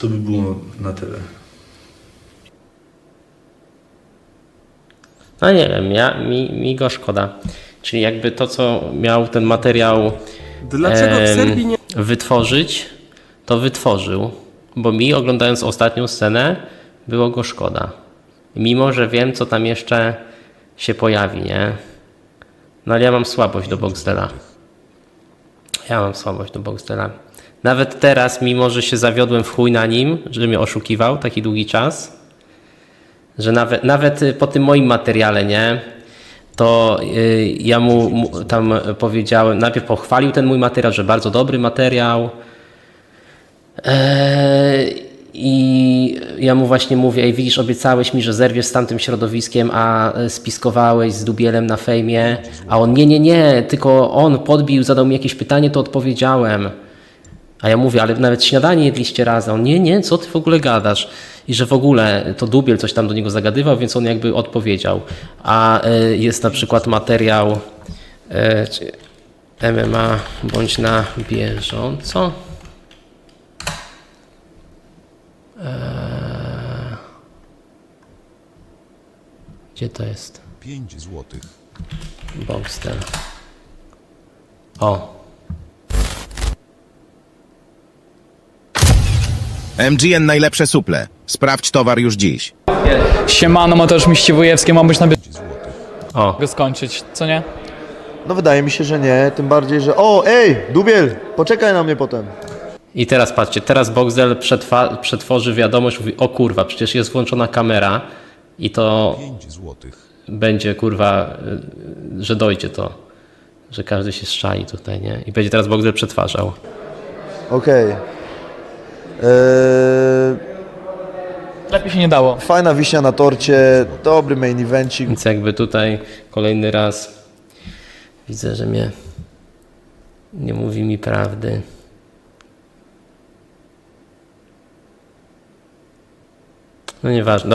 To by było na tyle. No nie wiem, ja, mi, mi go szkoda. Czyli jakby to, co miał ten materiał Dlaczego w em, Serbii nie... wytworzyć, to wytworzył. Bo mi, oglądając ostatnią scenę, było go szkoda. Mimo, że wiem, co tam jeszcze się pojawi, nie? No ale ja mam słabość do Boxdela. Ja mam słabość do Boxdela. Nawet teraz, mimo że się zawiodłem w chuj na nim, że mnie oszukiwał taki długi czas, że nawet, nawet y, po tym moim materiale, nie? To y, ja mu, mu tam powiedziałem, najpierw pochwalił ten mój materiał, że bardzo dobry materiał. Eee, I ja mu właśnie mówię, ej widzisz, obiecałeś mi, że zerwiesz z tamtym środowiskiem, a e, spiskowałeś z Dubielem na fejmie. A on, nie, nie, nie, tylko on podbił, zadał mi jakieś pytanie, to odpowiedziałem. A ja mówię, ale nawet śniadanie jedliście razem. On, nie, nie, co ty w ogóle gadasz? I że w ogóle to Dubiel coś tam do niego zagadywał, więc on jakby odpowiedział. A e, jest na przykład materiał e, MMA bądź na bieżąco. Gdzie to jest? 5 złotych. Boxster. O, MGN najlepsze suple. Sprawdź towar już dziś. Siemano, Mateusz Miściwojewski, mam być na o. go skończyć, co nie? No wydaje mi się, że nie, tym bardziej, że o, ej, Dubiel, poczekaj na mnie potem. I teraz patrzcie, teraz Boxdel przetwa- przetworzy wiadomość, mówi, o kurwa, przecież jest włączona kamera i to 5 złotych. będzie kurwa, y, że dojdzie to, że każdy się szczai tutaj, nie? I będzie teraz Boxdel przetwarzał. Okej. Eee, Lepiej się nie dało. fajna wiśnia na torcie, dobry main evencik. Więc jakby tutaj kolejny raz widzę, że mnie nie mówi mi prawdy. No nieważne.